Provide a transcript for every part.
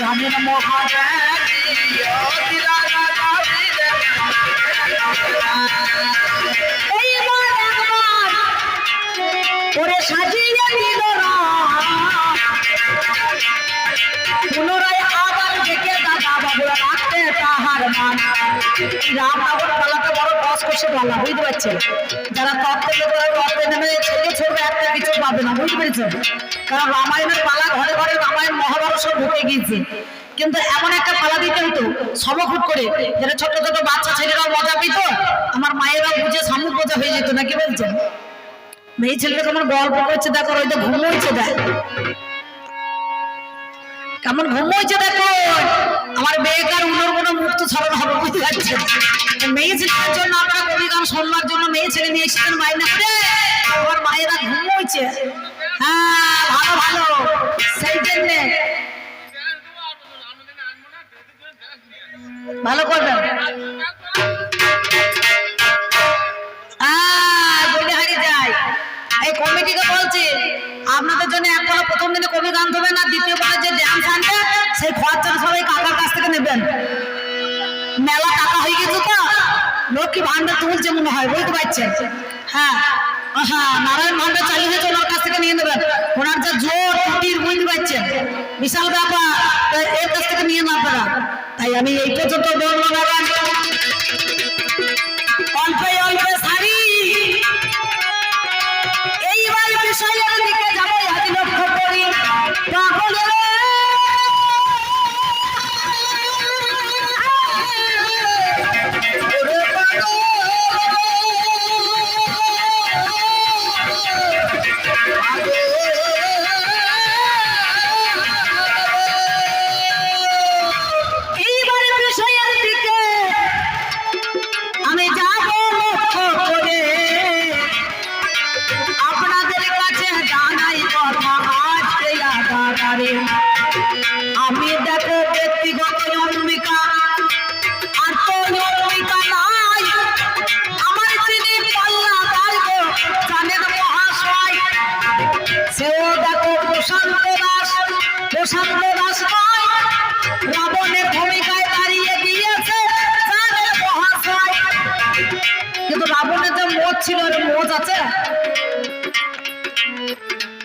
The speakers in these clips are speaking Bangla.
জানেন একবার ওরে সাজিয়ে দিল পুনরায় আবার ডেকে দাদা বাবুরা রাখতে তাহার মান। রাম আবার পালাতে বড় কষ্ট করছে পালা বুঝতে পারছেন? যারা তত্ত্বে তত্ত্বে নেমে ছেলে ছোটবে একটা কিছু পাবে না, বুঝতে পেরেছেন? কারণ রামায়ণের পালা ঘরে ঘরে রামায়ণ মহাভারত ঢুকে গিয়েছে। কিন্তু এমন একটা পালা দিতে হতো করে যেটা ছোট ছোট বাচ্চা ছেলেরাও মজা পেত, আমার মায়েরাও বুঝে সামুক বোঝা হয়ে যেত না কি বলছেন? মেয়ে ছেলেটা কেমন গল্প করছে দেখো, ওই তো ঘুমোচ্ছে দেখ। কেমন ঘুমোচ্ছে দেখো, আমার বেকার উনোর কোনো মুক্ত ছড়ানো হবে, বুঝতে পারছি? মেয়ে ছেলের জন্য আমরা কবি গান শুনবার জন্য মেয়ে ছেলে নিয়ে এসেছেন মাইনা করে। আমার মায়েরা ঘুমোচ্ছে। হ্যাঁ ভালো ভালো। সেই জন্যে। ভালো করবেন। এই কমিটিকে বলছি, আপনাদের জন্য এক বেলা প্রথম দিনে কবি গান দেবেন আর দ্বিতীয় বেলা যে ড্যান্স আনবে, সেই খরচা সবাই কাকার কাছ থেকে নেবেন। মেলা টাকা হয়ে গেছে তো, লক্ষ্মী ভান্ডার তুলছে মনে হয়, বুঝতে পারছেন? হ্যাঁ হ্যাঁ নারায়ণ ভান্ডার চালিয়ে হয়েছে ওনার কাছ থেকে নিয়ে নেবেন। ওনার যা জোর, কুটির, বুঝতে পারছেন? বিশাল ব্যাপার এর কাছ থেকে নিয়ে না তাই আমি এই পর্যন্ত বলব অল্পে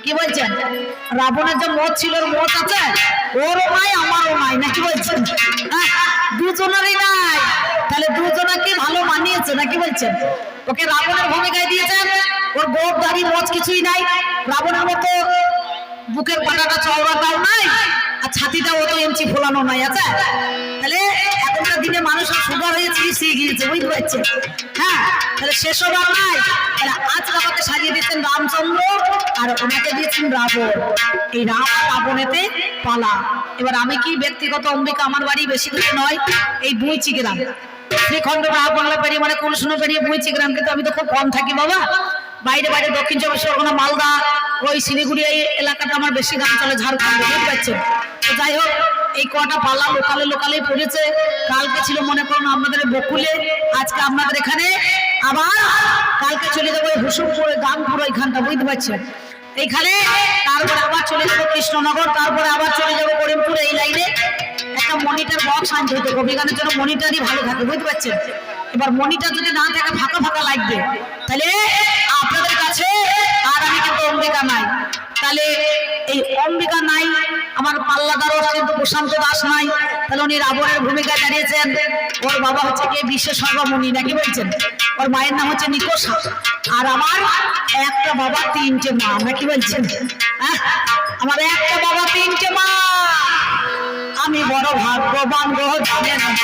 কি বলছেন? রাবণের যে মোচ ছিল ওর মোচ আছে? ওরও নাই আমারও নাই নাকি বলছেন? হ্যাঁ, দুজনেরই নাই। তাহলে দুজনে কি ভালো মানিয়েছে নাকি বলছেন? ওকে রাবণের ভূমিকায় দিয়েছেন ওর গোপ দাড়ি মোচ কিছুই নাই। রাবণের মতো বুকের পাটাটা চওড়াটাও নাই আর ছাতিটা অত ইঞ্চি ফোলানো নাই আছে? তাহলে দিনে মানুষের সুগার হয়ে চিকিৎসিয়ে গিয়েছে, বুঝতে পারছেন? হ্যাঁ তাহলে সেসব আর নাই। তাহলে আজ আমাকে সাজিয়ে দিয়েছেন রামচন্দ্র আর ওনাকে দিয়েছেন রাবণ। এই রাম রাবণেতে পালা। এবার আমি কি ব্যক্তিগত অম্বিকা, আমার বাড়ি বেশি দূরে নয়, এই বুইচি গ্রাম। শ্রীখণ্ড রাহ বাংলা পেরিয়ে মানে কুলসুনো পেরিয়ে বুইচি গ্রাম, কিন্তু আমি তো খুব কম থাকি, বাবা। বাইরে বাইরে, দক্ষিণ চব্বিশ পরগনা, মালদা, ওই শিলিগুড়ি, এই এলাকাটা আমার বেশি গান চলে ঝাড়খণ্ড, বুঝতে পারছেন? যাই হোক এই কটা পালা লোকালে লোকালে পড়েছে কালকে ছিল মনে করুন আপনাদের বকুলে, আজকে আপনাদের এখানে। আবার কালকে চলে যাব এই হুসুমপুরে গামপুর ওইখানটা, বুঝতে পারছেন? এইখানে, তারপরে আবার চলে যাব কৃষ্ণনগর, তারপরে আবার চলে যাব করিমপুর এই লাইনে। একটা মনিটার বক্স আনতে হতো, কবি গানের জন্য মনিটারই ভালো থাকে, বুঝতে পারছেন? এবার মনিটার যদি না থাকে, ফাঁকা ফাঁকা লাগবে। তাহলে আপনাদের কাছে আর আমি কিন্তু অম্বিকা নাই। তাহলে এই অম্বিকা নাই, আমার পাল্লাদারও প্রশান্ত দাস নাই, তাহলে উনি রাবণের ভূমিকা দাঁড়িয়েছেন। ওর বাবা হচ্ছে কি? বিশ্ব সর্বমণি নাকি বলছেন? ওর মায়ের নাম হচ্ছে নিকোষা। আর আমার একটা বাবা, তিনটে মা, নাকি বলছেন? হ্যাঁ? আমার একটা বাবা, তিনটে মা। আমি বড় ভাগ্যবান গো, জানেন আমি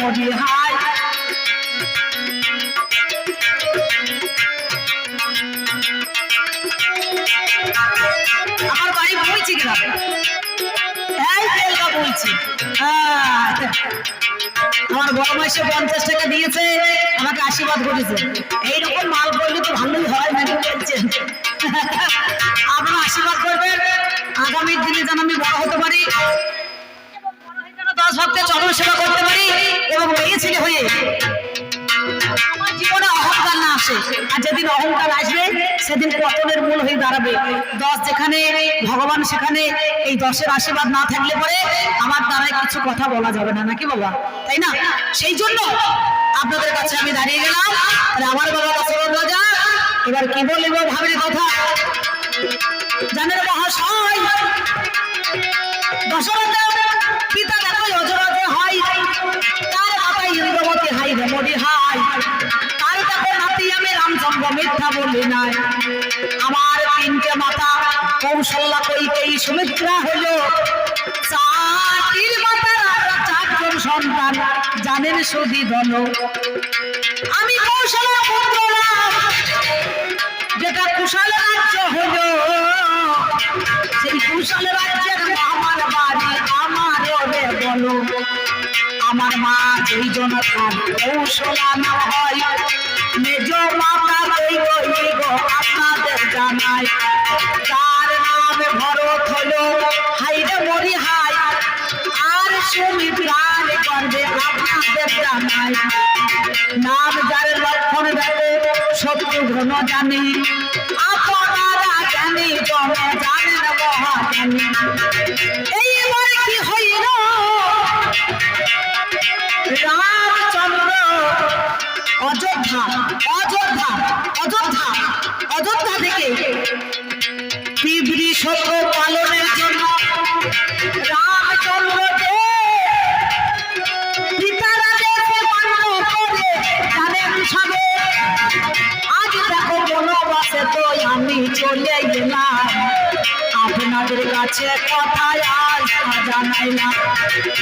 মরি হাই। আমার বাড়ি বইছি গ্রাম এই বলছি। হ্যাঁ আমার বড় মাসে পঞ্চাশ টাকা দিয়েছে, আমাকে আশীর্বাদ করেছে। এইরকম মাল করলে তো ভালোই হয় নাকি বলছেন আসে। আর যেদিন অহংকার আসবে, সেদিন পতনের মূল হয়ে দাঁড়াবে। দশ যেখানে, ভগবান সেখানে, এই দশের আশীর্বাদ না থাকলে পরে আমার দ্বারাই কিছু কথা বলা যাবে না, নাকি বাবা? তাই না? সেই জন্য আপনাদের কাছে আমি দাঁড়িয়ে গেলাম। আমার বাবা দশরথ রাজা এবার কি বলিব ভাবের কথা? জানেন মহাশয় দশরথ পিতা দেখো হয়। তার মাথায় ইন্দ্রমতি হাই রেমডি হাই। মিথ্যা বলি নাই। আমার তিনটে মাতা কৌশল্যা কৈকেয়ী সুমিত্রা হলো চারটির চারজন সন্তান, জানেন আমি যেটা কুশাল রাজ্য হলো সেই কুশাল রাজ্যের আমার বাড়ি আমার রে বলো। আমার মা দুইজন খান কৌশলা না হয়। মেজ মাতা কই গো আপনাদের জানাই। তার নাম ভরত হলো হাইরে মরি হাই আর শুনি প্রাণ করবে আপনাদের জানাই। নাম যার লক্ষণ দেখো শত্রু ঘন জানি। আপনারা রামচন্দ্র অযোধ্যা অযোধ্যা অযোধ্যা অযোধ্যা থেকে পালনের জন্য কাছে কথায় আজ না।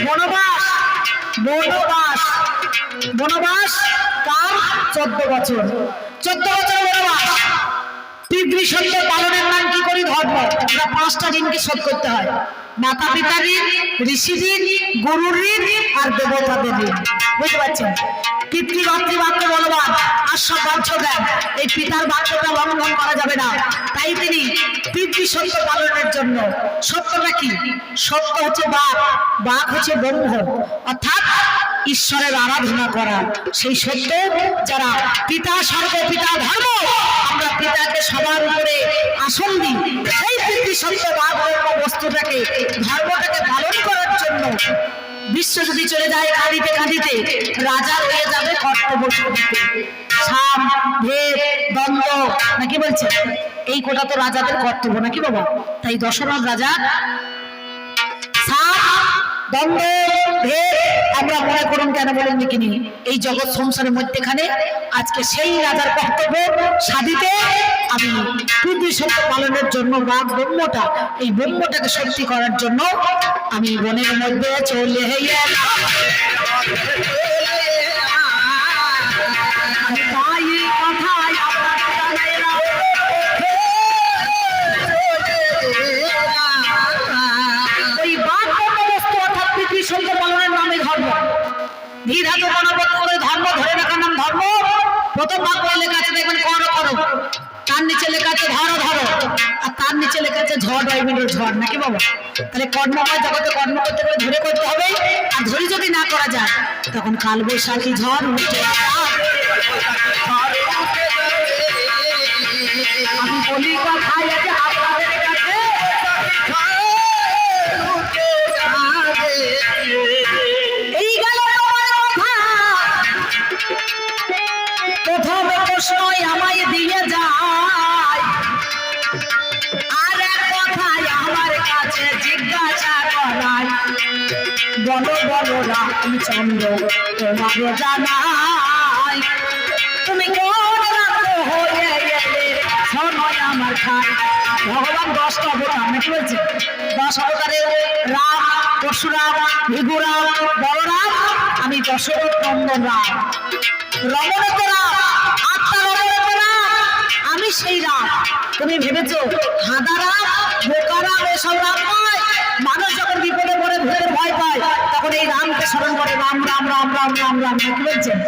বনবাস বনবাস বনবাস কার? চোদ্দ বছর। চোদ্দ বছর বনবাস। পিতৃ সত্য পালনের নাম কি করি? ধর্ম। আমরা পাঁচটা ঋণকে শোধ করতে হয়। মাতা পিতার ঋণ ঋষি ঋণ গুরুর ঋণ আর দেবতাদের ঋণ বুঝতে পারছেন? পিতৃ মাতৃ বাক্য বলবান আর বাধ্য দেন। এই পিতার বাক্যটা লঙ্ঘন করা যাবে না। তাই তিনি পিতৃ সত্য পালনের জন্য সত্যটা কি? সত্য হচ্ছে বাঘ। বাঘ হচ্ছে ব্রহ্ম। অর্থাৎ ঈশ্বরের আরাধনা করা। সেই সত্য যারা পিতা স্বর্গ পিতা ধর্ম, আমরা পিতাকে সবার উপরে আসন দিই সেই সত্য বা বস্তুটাকে, ধর্মটাকে পালন করার জন্য বিশ্ব যদি চলে যায় কাঁদিতে কাঁদিতে রাজা রয়ে যাবে কর্তব্য সাম, ভেদ নাকি বলছে? এই কোটা তো রাজাদের কর্তব্য, নাকি বাবা? তাই দশরথ রাজা সাপ দ্বন্দ্ব, ভেদ আমরা মনে করুন কেন বলেন কিনি এই জগৎ সংসারের মধ্যেখানে আজকে সেই রাজার কর্তব্য সাধিতে আমি পৃথিবী সত্য পালনের জন্য বা ব্রহ্মটা, এই ব্রহ্মটাকে সত্যি করার জন্য আমি বনের মধ্যে চলে এলাম। নিধাত গণপত করে ধর্ম, ধরে রাখার নাম ধর্ম। প্রথম ভাগ করে লেখা আছে, দেখবেন করো করো। তার নিচে লেখা আছে ধরো ধরো। আর তার নিচে লেখা আছে ঝড়, ডাইমেন্ডের ঝড়, নাকি বাবা? তাহলে কর্মময় জগতে কর্ম করতে গেলে ধরে করতে হবে। আর ধরে যদি না করা যায়, তখন কাল বৈশাখী ঝড় উঠে। বলো বলো রামচন্দ্র তোমাকে জানাই। তুমি কোন রাত হয়ে শোনো আমার খান ভগবান দশটা অবতার, নাকি বলছে? দশ অবতারে রাম, পরশুরাম ভিগুরাম বলরাম, আমি দশরথ নন্দন রাম রমণত রাম আত্মা রমণত রাম আমি সেই রাম। তুমি ভেবেছো হাদা রাম বোকা রাম এসব রাম নয়। মানুষ যখন বিপদে পড়ে ভূতের ভয় পায় তখন এই রামকে স্মরণ করে রাম রাম রাম রাম রাম রাম কি বলছেন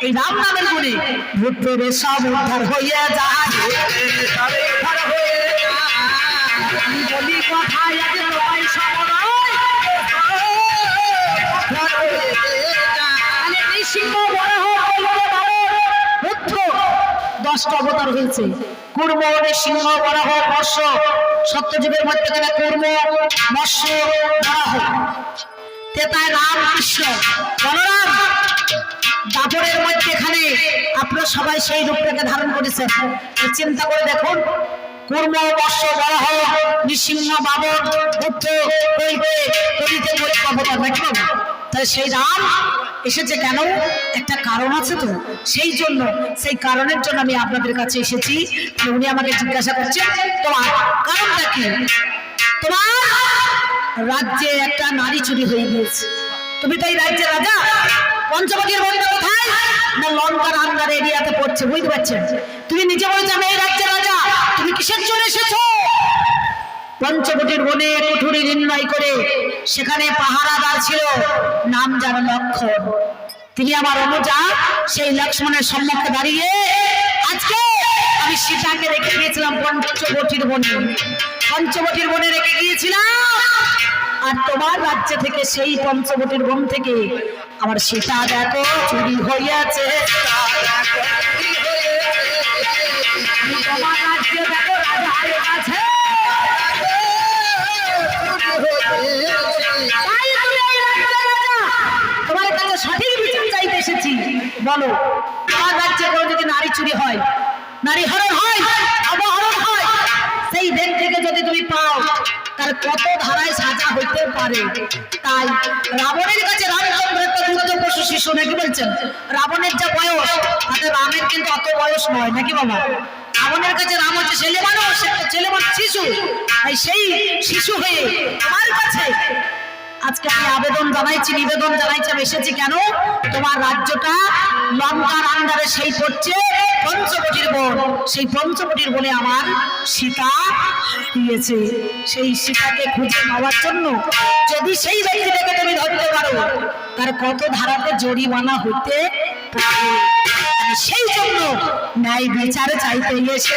এই রাম নামের গুণে ভূতের সব উদ্ধার হইয়া যায়। বলি হয়ে যায়। মানে পারো, পুত্র দশটা অবতার হয়েছে। কুর্ম সিংহ বরাহ মৎস্য সত্যযুগের মধ্যখানে কুর্ম মৎস্য বরাহ তেতায় রাম কৃষ্ণ। বলরাম, দাপরের মধ্যেখানে আপনারা সবাই সেই রূপটাকে ধারণ করেছেন। চিন্তা করে দেখুন কুর্ম বর্ষ বরাহ নৃসিংহ, বাবর, বুদ্ধ কৈবে কবিতে অবতার নাকি তাহলে সেই রাম এসেছে কেন? একটা কারণ আছে তো। সেই জন্য, সেই কারণের জন্য আমি আপনাদের কাছে এসেছি। উনি আমাকে জিজ্ঞাসা করছেন, তোমার কারণটা কি? তোমার রাজ্যে একটা নারী চুরি হয়ে গিয়েছে। তুমি তো এই রাজ্যের রাজা? পঞ্চবটির বন্ধু কোথায়? না লঙ্কার আন্দার এরিয়াতে পড়ছে, বুঝতে পারছেন? তুমি নিজে বলছো আমি এই রাজ্যের রাজা। তুমি কিসের জন্য এসেছ? পঞ্চবটির বনে কুঠুরি নির্ণয় করে সেখানে পাহারাদার ছিল। নাম যেন লক্ষণ। তিনি আমার অনুজা সেই লক্ষ্মণের সম্মুখে দাঁড়িয়ে আজকে আমি সীতাকে রেখে গিয়েছিলাম পঞ্চবটির বনে। পঞ্চবটির বনে রেখে গিয়েছিলাম। আর তোমার রাজ্য থেকে সেই পঞ্চবটির বন থেকে আমার সীতা দেখো, চুরি হইয়াছে। তোমার সঠিক বিচার চাইতে এসেছি। বলো, তোমার রাজ্যে কোনো যদি নারী চুরি হয় নারী হরণ হয় অপহরণ হয়, সেই থেকে যদি তুমি পাও, তার কত ধারায় সাজা হইতে পারে। তাই রাবণের কাছে রামচন্দ্র একটা যুদ্ধ পশু শিশু, নাকি বলছেন? রাবণের যা বয়স, তাতে রামের কিন্তু অত বয়স নয়, নাকি বাবা? রাবণের কাছে রাম হচ্ছে ছেলে মানুষ, একটা ছেলে মানুষ শিশু। তাই সেই শিশু হয়ে আমার কাছে আজকে আমি আবেদন জানাইছি, নিবেদন জানাইছি, আমি এসেছি কেন? তোমার রাজ্যটা লঙ্কার আন্ডারে সেই পড়ছে পঞ্চবটির বন। সেই পঞ্চবটির বনে আমার সীতা হারিয়েছে সেই সীতাকে খুঁজে পাওয়ার জন্য যদি সেই ব্যক্তিটাকে তুমি ধরতে পারো, তার কত ধারাতে জরিমানা হইতে পারে? সেই জন্য ন্যায় বিচার চাইতে এসে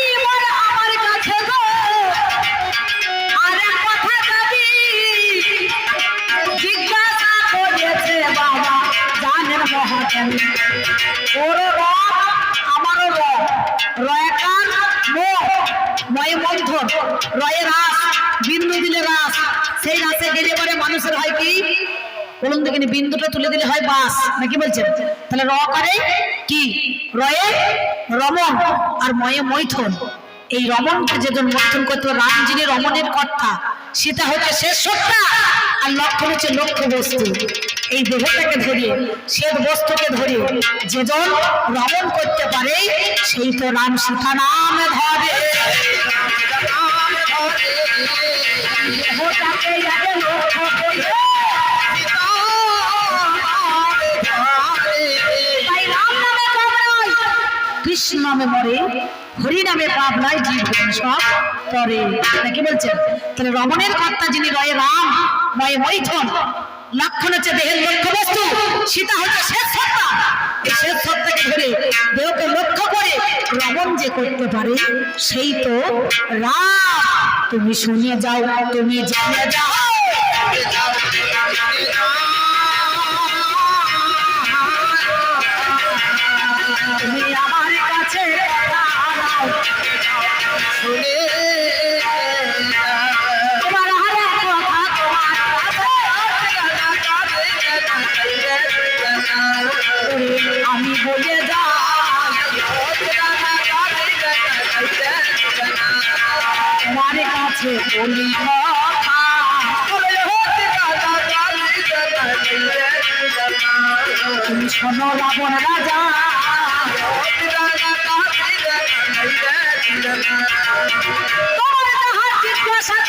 মহাজন ওর রব, আমারও রব। রয়কার ময় মন্থন রয়ে রাস, বিন্দু রাস। সেই রাসে গেলে পরে মানুষের হয় কি? বলুন দেখিনি বিন্দুটা তুলে দিলে হয় বাস। নাকি বলছেন? তাহলে র করে কি? রয়ে রমন আর ময়ে মৈথন। এই রমনকে যেজন মন্থন করতে রাম যিনি রমণের কর্তা, সেটা হচ্ছে শেষ সত্তা। আর লক্ষ্য হচ্ছে লক্ষ্য বস্তু। এই দেহটাকে ধরিয়ে, শ্বেত বস্তুকে ধরিয়ে যেজন রমণ করতে পারে, সেই তো রাম সীতা নাম ধরে। কৃষ্ণ নামে মরে হরি নামে পাপ নাই জীবন সব করে। নাকি বলছেন? তাহলে রমণের কর্তা যিনি রয়ে রাম ময়ে মৈথন, লক্ষণ হচ্ছে দেহের লক্ষ্য বস্তু সীতা হচ্ছে শেষ সত্তা। এই শেষ সত্তাকে ধরে দেহকে লক্ষ্য করে রমণ যে করতে পারে, সেই তো রাম। তুমি শুনিয়ে যাও, তুমি জেনে যাও। শোনো রাবণ রাজা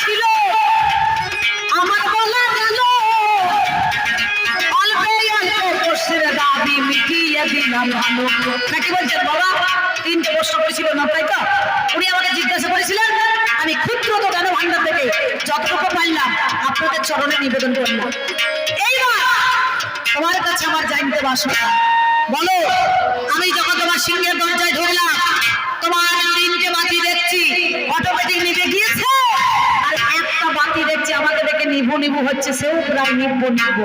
ছিল আমার বলা গেল অল্পে অল্পে প্রশ্নের দাবি মিটিয়ে দিলাম ভালো নাকি বলছেন বাবা, তিনটে প্রশ্ন করেছিল না, তাই তো? উনি আমাকে জিজ্ঞাসা করেছিলেন আমি ক্ষুদ্র জ্ঞান ভান্ডার থেকে যতটুকু পারলাম আপনাদের চরণে নিবেদন করলাম। এইবার তোমার কাছে আমার জানতে বাসনা। বলো, আমি যখন তোমার সিংহের দরজায় ধরলাম, তোমার তিনটে বাতি দেখছি অটোমেটিক নিভে গিয়েছে। আর একটা বাতি দেখছি, আমাকে দেখে নিভু নিভু হচ্ছে, সেও প্রায় নিভ্য নিভ্য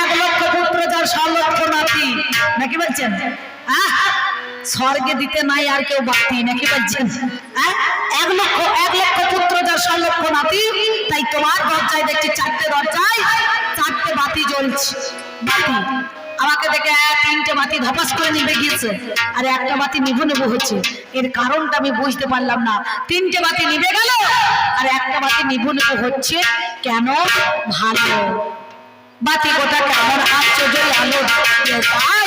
এক লক্ষ পুত্র, যার ছ লক্ষ নাতি। নাকি বলছেন? হ্যাঁ স্বর্গে দিতে নাই আর কেউ বাতি নাকি বলছেন? হ্যাঁ? এক লক্ষ এক লক্ষ পুত্র যার লক্ষ নাতি, তাই তোমার দরজায় দেখছি চারটে দরজায় চারটে বাতি জ্বলছে। বাতি? আমাকে দেখে তিনটে বাতি ধপাস করে নিভে গিয়েছে, আর একটা বাতি নিভু নিভু হচ্ছে। এর কারণটা আমি বুঝতে পারলাম না। তিনটে বাতি নিভে গেল, আর একটা বাতি নিভু নিভু হচ্ছে কেন ভালো? বাতি গোটা কেমন আশ্চর্য আলো তাই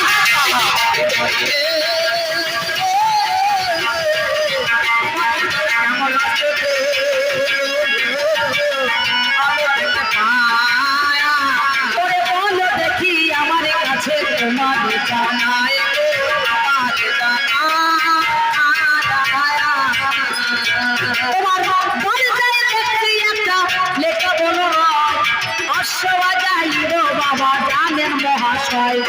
জানেন মহাশয়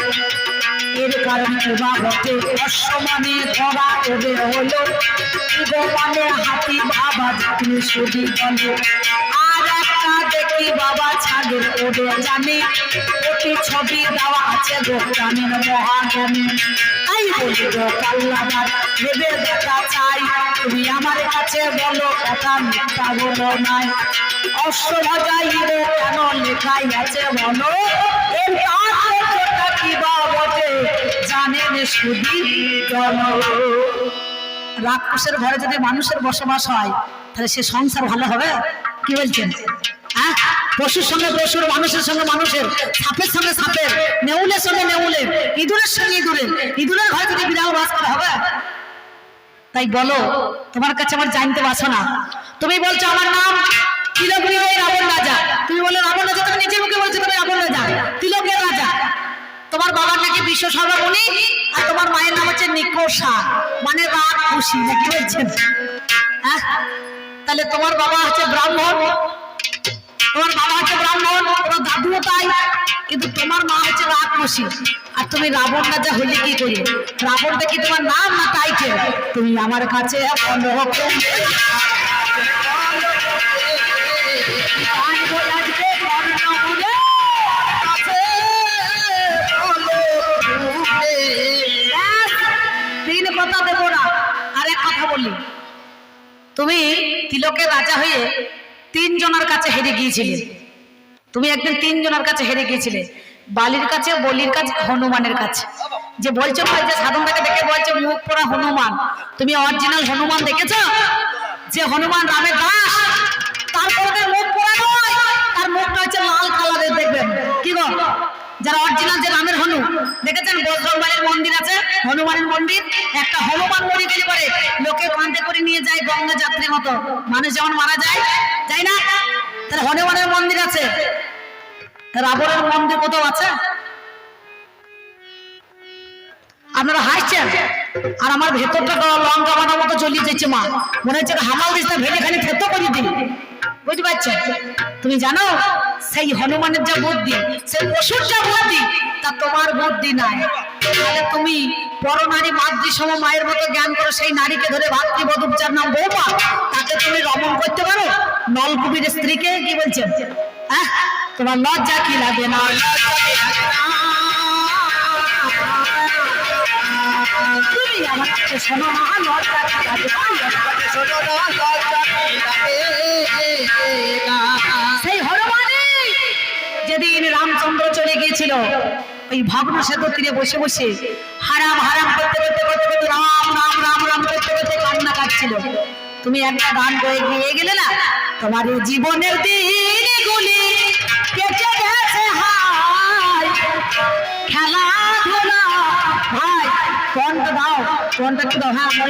এর কারণে বাবাকে অসমানে ধরা তবে হলো। মানে হাতি বাবা সুদি বলে। দেখি বাবা ছাগের ওরে জানে। ওটি ছবি দেওয়া আছে গো জানেন মহাজ্ঞানী তাই বলি গো কাল্লাবার ভেবে দেখা চাই। তুমি আমার কাছে বলো, কথা মিথ্যা বলো নাই। অশ্বভাজাইরে কেন লেখাই আছে বলো? এর তাৎপর্যটা কি বা বটে? জানেন জন রাক্ষসের ঘরে যদি মানুষের বসবাস হয়, তাহলে সে সংসার ভালো হবে? কি বলছেন? হ্যাঁ? পশুর সঙ্গে পশুর, মানুষের সঙ্গে মানুষের, সাপের সঙ্গে সাপের, নেউলের সঙ্গে নেউলের, ইঁদুরের সঙ্গে ইঁদুরের ইঁদুরের ঘরে যদি বিড়াল বাস করা হবে? তাই বলো, তোমার কাছে আমার জানতে বাসো না তুমি বলছো আমার নাম তিলকরি রাবণ রাজা। তুমি বলো রাবণ রাজা, তুমি নিজের মুখে বলছো তুমি রাবণ রাজা, তিলকের রাজা। তোমার বাবার নাকি বিশ্ব সর্বমণি আর তোমার মায়ের নাম হচ্ছে নিকোষা মানে রাগ, খুশি, নাকি বলছেন? হ্যাঁ? তাহলে তোমার বাবা হচ্ছে ব্রাহ্মণ তোমার বাবা হচ্ছে ব্রাহ্মণ তোমার দাদুও তাই। কিন্তু তোমার মা হচ্ছে খুশি আর তুমি রাবণ রাজা হলে কি করি? রাবণটা কি তোমার নাম না টাইটেল তুমি আমার কাছে কথা দেবো না। আর এক কথা বলি। তুমি তিলকের রাজা হয়ে তিনজনের কাছে হেরে গিয়েছিলে। তুমি একদিন তিনজনের কাছে হেরে গিয়েছিলে। বালির কাছে, বলির কাছে, হনুমানের কাছে। যে বলছো, ভাই, যে সাধনটাকে দেখে বলছে, মুখ পড়া হনুমান। তুমি অরিজিনাল হনুমান দেখেছ? যে হনুমান রামের দাস। তারপরে মুখ পড়া নয়। তার মুখটা হচ্ছে লাল কালারের, দেখবেন। কি গো? যারা অরিজিনাল যে রামের হনু, দেখেছেন? বজরংবাড়ির মন্দির আছে, হনুমানের মন্দির। একটা হনুমান মরে গেলে পরে লোকে কাঁধে করে নিয়ে যায় গঙ্গা যাত্রীর মতো। মানুষ যেমন মারা যায় যাই না? তাহলে হনুমানের মন্দির আছে। রাবণের মন্দির কোথাও আছে? আপনারা হাসছেন? আর আমার ভেতরটা লঙ্কা বানার মতো চলিয়ে যাচ্ছে মা। মনে হচ্ছে হামাল দিস না ভেঙে খালি থেতো করে দিন বুঝতে পারছেন? তুমি জানো, সেই হনুমানের যা বুদ্ধি, সেই পশুর যা তোমার বুদ্ধি নাই। তাহলে তুমি পর নারী মাতৃ সম মায়ের মতো জ্ঞান করো সেই নারীকে ধরে ভাতৃবধূ যার নাম বৌমা, তাকে তুমি রমন করতে পারো? নলকুবির স্ত্রীকে কি বলছেন হ্যাঁ তোমার লজ্জা কি লাগে না? সেই হনুমানে যেদিন রামচন্দ্র চলে গিয়েছিল ওই ভগ্ন সেতু তীরে বসে বসে হারাম হারাম করতে করতে করতে করতে রাম রাম রাম রাম করতে করতে কান্না কাটছিল। তুমি একটা গান গয়ে গিয়ে গেলে না, তোমার এই জীবনের দিনগুলি ভাই দাও দাও হ্যাঁ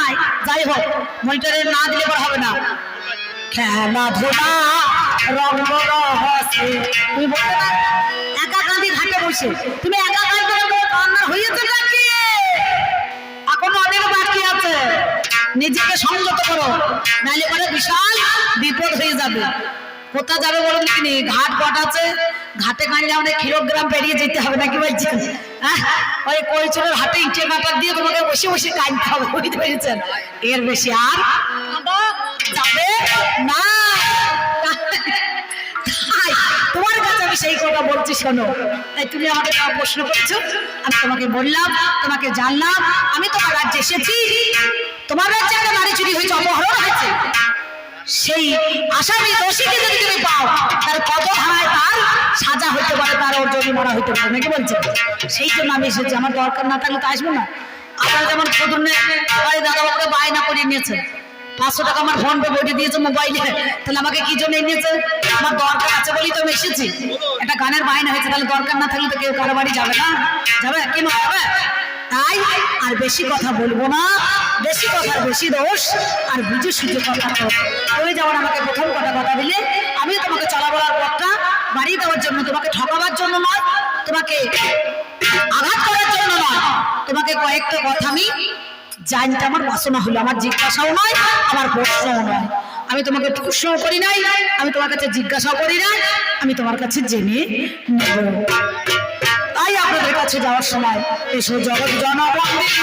নাই, যাই হোক মনিটরে না দিলে হবে না। খেলাধুলা নিজেকে সংযত করো নাইলে পরে বিশাল বিপদ হয়ে যাবে কোথা যাবে বলুন তিনি ঘাট আছে ঘাটে কাঁদলে অনেক কিলোগ্রাম পেরিয়ে যেতে হবে নাকি বলছেন? ওই কৈচুরের হাতে ইটে কাটার দিয়ে তোমাকে বসে বসে কাঁদতে হবে বুঝতে পেরেছেন এর বেশি আর না সেই কথা বলছি, শোনো। তাই তুমি আমাকে প্রশ্ন করছ, আমি তোমাকে বললাম, তোমাকে জানলাম, আমি তোমার রাজ্যে এসেছি। তোমার রাজ্যে একটা নারী চুরি হয়েছে, অপহরণ হয়েছে। সেই আসামি দোষীকে যদি তুমি পাও, তার কত ধারায় তার সাজা হতে পারে, তার ওর জরিমানা হতে পারে। নাকি বলছে? সেই জন্য আমি এসেছি। আমার দরকার না থাকলে তো আসব না। আপনারা যেমন দাদা বাবুকে বায়না করে নিয়েছে পাঁচশো টাকা আমার ফোন পে বইটি দিয়েছে মোবাইলে। তাহলে আমাকে কি জন্য নিয়েছে আমার দরকার আছে বলেই তো আমি এসেছি। একটা গানের বায়না হয়েছে, তাহলে দরকার না থাকলে তো কেউ কারও বাড়ি যাবে না। যাবে? কি না যাবে তাই আর বেশি কথা বলব না। বেশি কথার বেশি দোষ। আর বুঝে সুঝে কথা তুমি যেমন আমাকে প্রথম কথা কথা দিলে আমিও তোমাকে চলা বলার পথটা বাড়িয়ে দেওয়ার জন্য, তোমাকে ঠকাবার জন্য নয়, তোমাকে আঘাত করার জন্য নয়। তোমাকে কয়েকটা কথা আমি জানতে আমার বাসনা হলো, আমার জিজ্ঞাসাও নয়, আমার প্রশ্নও নয়। আমি তোমাকে প্রশ্নও করি নাই, আমি তোমার কাছে জিজ্ঞাসাও করি নাই, আমি তোমার কাছে জেনে নেব। তাই আপনাদের কাছে যাওয়ার সময় এসো, জগৎ জনবন্দিনী